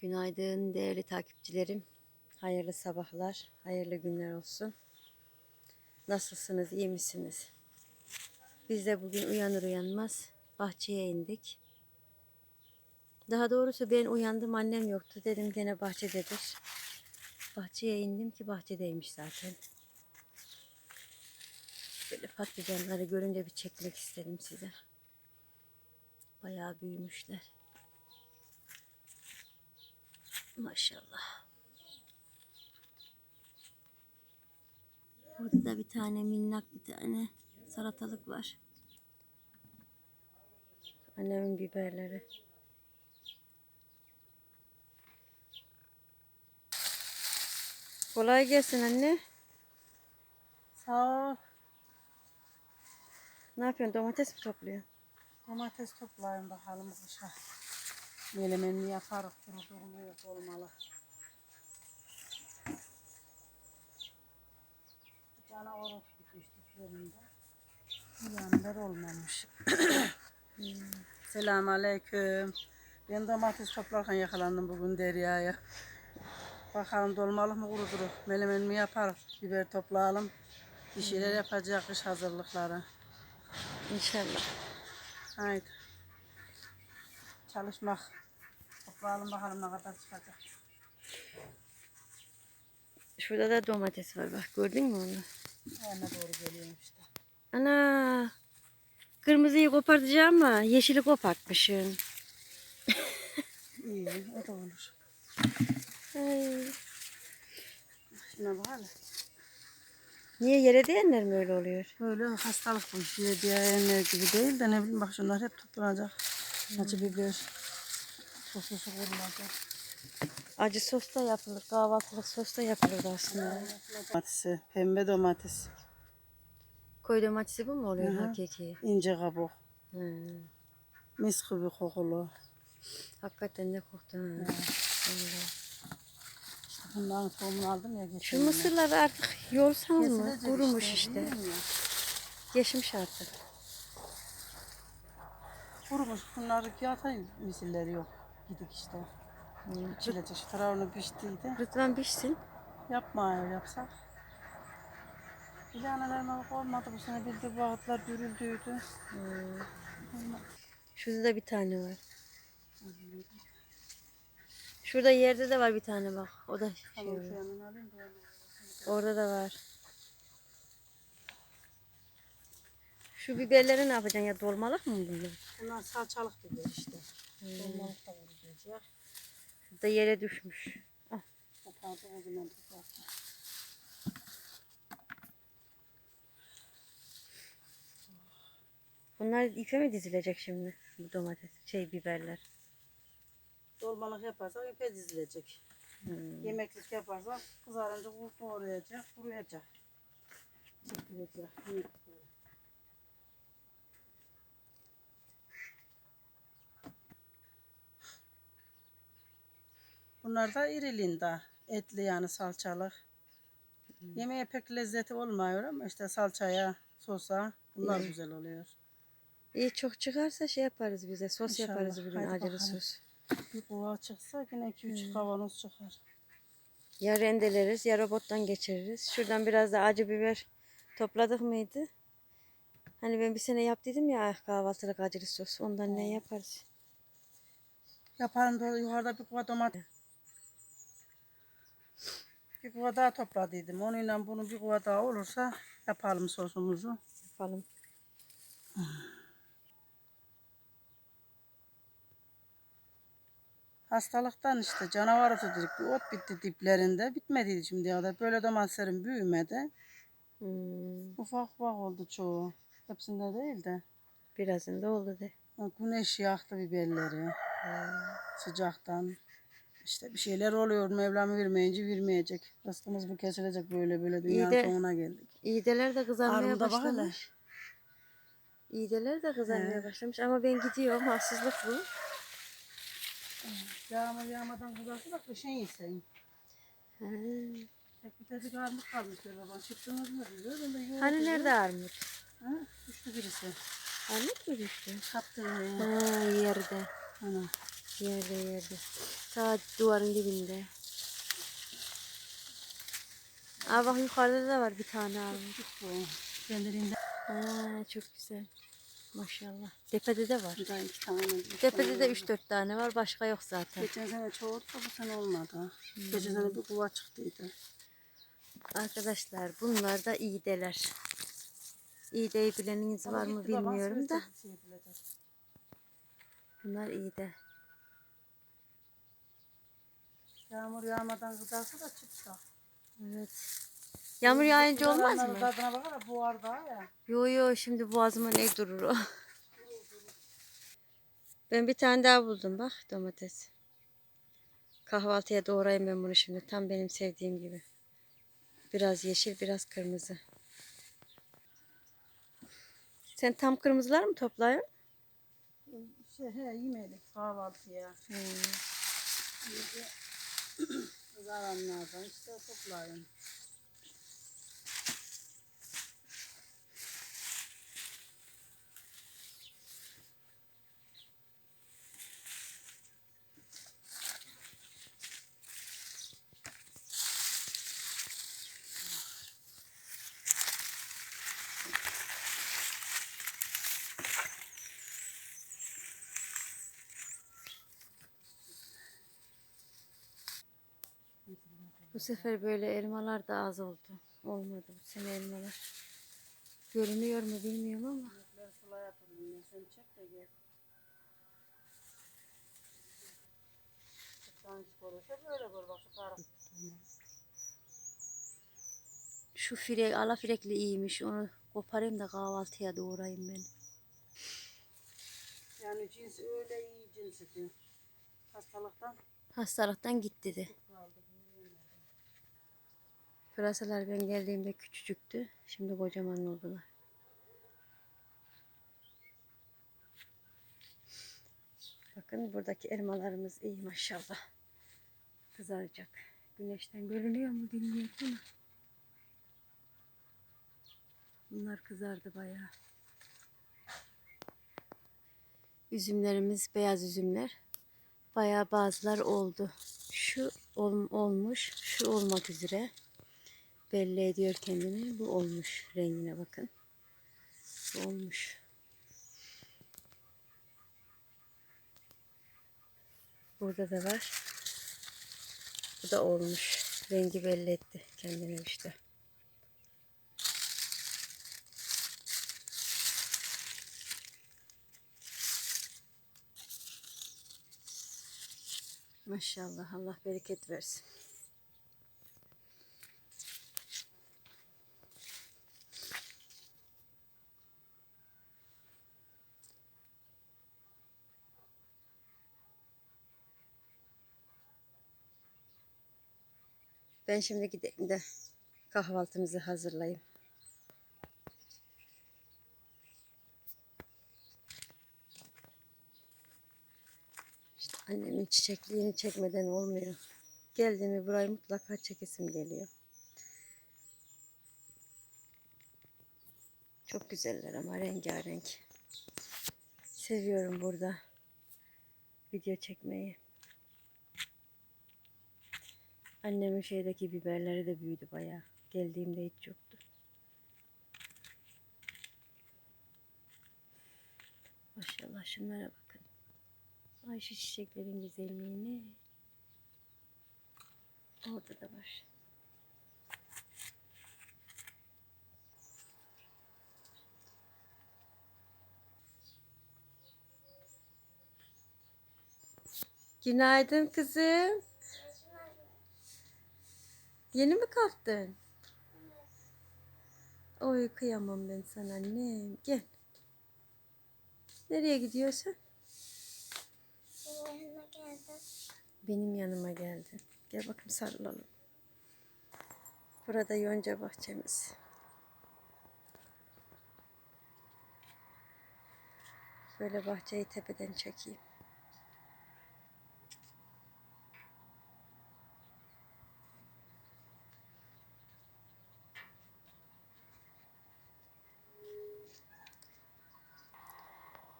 Günaydın değerli takipçilerim. Hayırlı sabahlar, hayırlı günler olsun. Nasılsınız, iyi misiniz? Biz de bugün uyanır uyanmaz bahçeye indik. Daha doğrusu ben uyandım, annem yoktu. Dedim gene bahçededir. Bahçeye indim ki bahçedeymiş zaten. Böyle patlıcanları görünce bir çekmek istedim size. Bayağı büyümüşler. Maşallah. Burada da bir tane minnak bir tane salatalık var. Annemin biberleri. Kolay gelsin anne. Sağ ol. Ne yapıyorsun? Domates mi topluyorsun? Domates toplayın bakalım kışa. Melemenini yaparız. Kuru durma yok olmalı. Cana oruç bitmiştik yerinde. Yanlar olmamış. Selamun aleyküm. Ben domates toplarken yakalandım bugün Derya'ya. Bakalım dolmalık mı kurudur? Melemen mi yaparız? Biber toplayalım. Bir şeyler yapacak kış hazırlıkları. İnşallah. Haydi. Çalışmak. Toplayalım bakalım ne kadar çıkacak. Şurada da domates var bak. Gördün mü onu? Yerine doğru geliyorum işte. Ana. Kırmızıyı kopartacağım ama yeşili kopartmışsın. İyi, o da olur. Ay. Şuna bak hele. Niye yere değenler mi öyle oluyor? Böyle hastalık bu iş. Diğerler gibi değil de ne bileyim bak şunlar hep toplanacak. Acı biber. Sosusu kurulacak. Acı sos da yapılır. Kahvaltılık sos da yapılır aslında. Domatesi, pembe domates. Koy domatesi bu mu oluyor Hı hı. hakiki? ince kabuk. Hı. Mis gibi kokulu. Hakikaten de koktu. İşte bunların tohumunu aldım ya geçen Şu mısırları artık yolsanız mı? Kurumuş işte. Geçmiş artık. Kurumuş. Bunları yatay misilleri yok. Gidik işte. Çilece şu tarafını piştiydi. Rıdvan pişsin. Yapma öyle yapsak. Bir tanelerime olmadı bu sene bildi bu ağıtlar dürüldüydü. Şurada da bir tane var. Şurada yerde de var bir tane bak. O da şey Tamam. Orada da var. Şu biberleri ne yapacaksın ya dolmalık mı bunlar? Bunlar salçalık biber işte. Dolmalık da vurulacak. Şurada yere düşmüş. Ah, o zaman topardı. Bunlar ipe mi dizilecek şimdi? Bu domates, şey biberler. Dolmalık yaparsak ipe dizilecek. Hmm. Yemeklik yaparsak kızarınca doğrayacak, kuruyacak. Çekilecek. Bunlar da iriliğinde. Etli yani salçalık. Yemeğe pek lezzeti olmuyor ama işte salçaya, sosa bunlar İyi. güzel oluyor. İyi çok çıkarsa şey yaparız bize. Sos İnşallah. yaparız bugün Haydi acılı bakalım. sos. Bir kova çıksa yine 2-3 kavanoz çıkar. Ya rendeleriz ya robottan geçiririz. Şuradan biraz da acı biber topladık mıydı? Hani ben bir sene yaptıydım ya kahvaltılık acılı sos. Ondan ne yaparız? Yaparım da yukarıda bir kova domates. Bir kova daha topladıydım. Onunla bunu bir kova daha olursa yapalım sosumuzu. Yapalım. Hastalıktan işte canavar otu dedik. Bir ot bitti diplerinde. Bitmediydi şimdiye kadar. Böyle domateslerin büyümedi. Hmm, Ufak ufak oldu çoğu. Hepsinde değil de. birazında oldu de. Güneş yaktı biberleri. Sıcaktan. İşte bir şeyler oluyor. Mevlam vermeyince vermeyecek. Rızkımız bu kesilecek böyle böyle dünyanın İyide, sonuna geldik. İyideler de kızarmaya başlamış. İyideler de kızarmaya evet. başlamış ama ben gidiyorum. Haksızlık bu. Yağmur yağmadan kızarsa da kışın yesin. Hmm. Tek bir tacık armut kalmıştır babam. Çıktınız mı diyor. Hani nerede armut? Ha? Düştü birisi. Armut mu düştü? Kaptı. Ha, yerde. Ana. Yerde yerde. Ta duvarın dibinde. Aa bak yukarıda da var bir tane armut. Bu kendiliğinden Ha, çok güzel. Maşallah. Tepede de var. daha iki tane. üç Tepede de tane 3-4 tane var. Başka yok zaten. Geçen sene çoğuldu da bu sene olmadı. Geçen sene bir kuva çıktıydı. Arkadaşlar bunlar da iğdeler. İğdeyi bileniniz var mı bilmiyorum da. Bunlar iğde. Yağmur yağmadan gıdarsa da çıksa. Evet. Yağmur yağınca olmaz mı? Tadına bakar buhar daha ya. Yo yo şimdi boğazıma ne durur o. Ben bir tane daha buldum bak domates. Kahvaltıya doğrayayım ben bunu şimdi. Tam benim sevdiğim gibi. Biraz yeşil biraz kırmızı. Sen tam kırmızılar mı toplayın? Şey, he yemedik kahvaltıya. Hmm. Kızaranlardan işte toplayın. Bu sefer böyle elmalar da az oldu. Olmadı bu sene elmalar. Görünüyor mu bilmiyorum ama. Yemekleri sulaya durayım. Sen çek de gel. Şu firek, ala firekli iyiymiş. Onu koparayım da kahvaltıya doğrayayım ben. Yani cins öyle iyi cinsi ki. Hastalıktan Hastalıktan gitti de. Pırasalar ben geldiğimde küçücüktü. Şimdi kocaman oldular. Bakın buradaki elmalarımız iyi maşallah. Kızaracak. Güneşten görünüyor mu bilmiyorum ama. Bunlar kızardı bayağı. Üzümlerimiz beyaz üzümler. Bayağı bazılar oldu. Şu ol- olmuş, şu olmak üzere belli ediyor kendini. Bu olmuş rengine bakın. Bu olmuş. Burada da var. Bu da olmuş. Rengi belli etti kendini işte. Maşallah Allah bereket versin. Ben şimdi gideyim de kahvaltımızı hazırlayayım. Annemin çiçekliğini çekmeden olmuyor. Geldiğimi burayı mutlaka çekesim geliyor. Çok güzeller ama rengarenk. Seviyorum burada video çekmeyi. Annemin şeydeki biberleri de büyüdü bayağı. Geldiğimde hiç yoktu. Maşallah şunlara bakın. Ay şu çiçeklerin güzelliğine. Orada da var. Günaydın kızım. Yeni mi kalktın? Oy kıyamam ben sana annem. Gel. Nereye gidiyorsun? Yanına geldim. Benim yanıma geldin. Gel bakayım sarılalım. Burada yonca bahçemiz. Böyle bahçeyi tepeden çekeyim.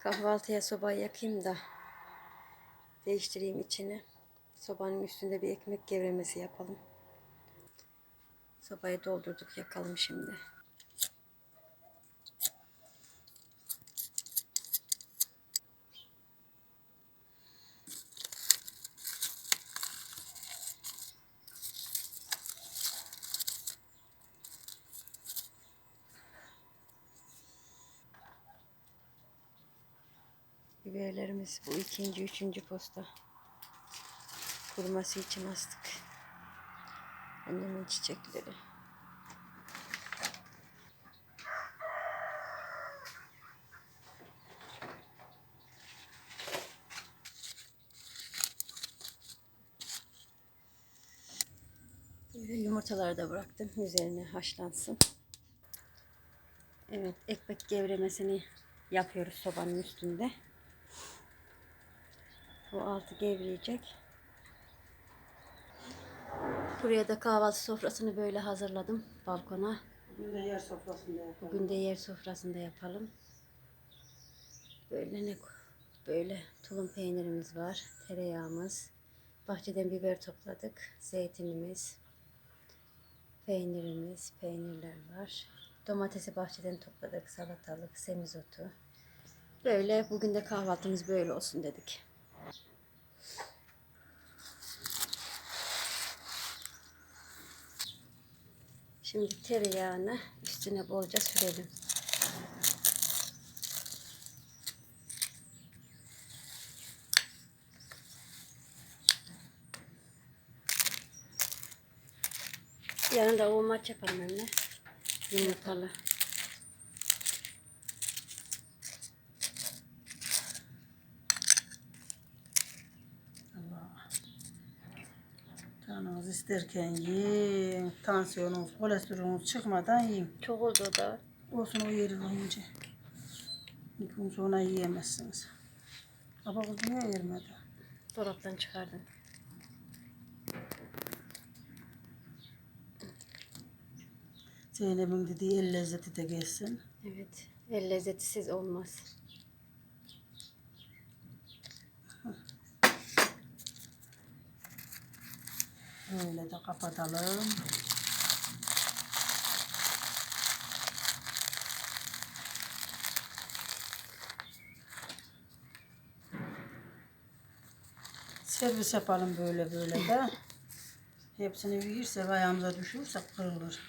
Kahvaltıya sobayı yakayım da değiştireyim içini. Sobanın üstünde bir ekmek gevremesi yapalım. Sobayı doldurduk yakalım şimdi. Biberlerimiz bu ikinci, üçüncü posta. Kuruması için astık. Annemin çiçekleri. Böyle yumurtaları da bıraktım. Üzerine haşlansın. Evet, ekmek gevremesini yapıyoruz sobanın üstünde. Altı gevreyecek. Buraya da kahvaltı sofrasını böyle hazırladım balkona. Bugün de yer sofrasında yapalım. Bugün de yer sofrasında yapalım. Böyle ne böyle tulum peynirimiz var, tereyağımız, bahçeden biber topladık, zeytinimiz, peynirimiz, peynirler var. Domatesi bahçeden topladık, salatalık, semizotu. Böyle bugün de kahvaltımız böyle olsun dedik. Şimdi tereyağını üstüne bolca sürelim. Yanında o maç yapalım anne. Yumurtalı. Allah. Canınız isterken yiyin. Tansiyonunuz, kolesterolünüz çıkmadan yiyin. Çok oldu da. Olsun o yeri önce. İki gün sonra yiyemezsiniz. Baba kız niye yermedi? Dolaptan çıkardım. Zeynep'in dediği el lezzeti de gelsin. Evet. El lezzetisiz olmaz. Böyle de kapatalım. Servis yapalım böyle böyle de. Hepsini yiyirsek ayağımıza düşürse kırılır.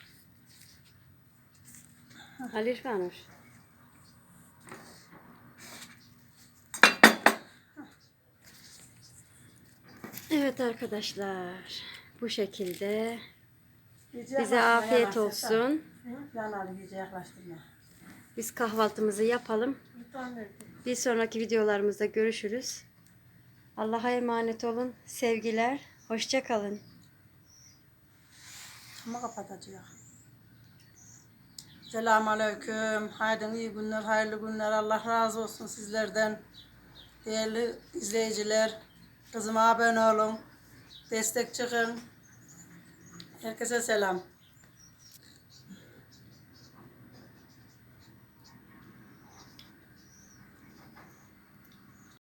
Ali Rıfanur. Evet arkadaşlar. Bu şekilde bize afiyet olsun. Biz kahvaltımızı yapalım. Bir sonraki videolarımızda görüşürüz. Allah'a emanet olun. Sevgiler. Hoşça kalın. Ama kapatacak. Selamun Aleyküm. Haydi iyi günler, hayırlı günler. Allah razı olsun sizlerden. Değerli izleyiciler, kızıma abone olun. Destek çıkın. Herkese selam.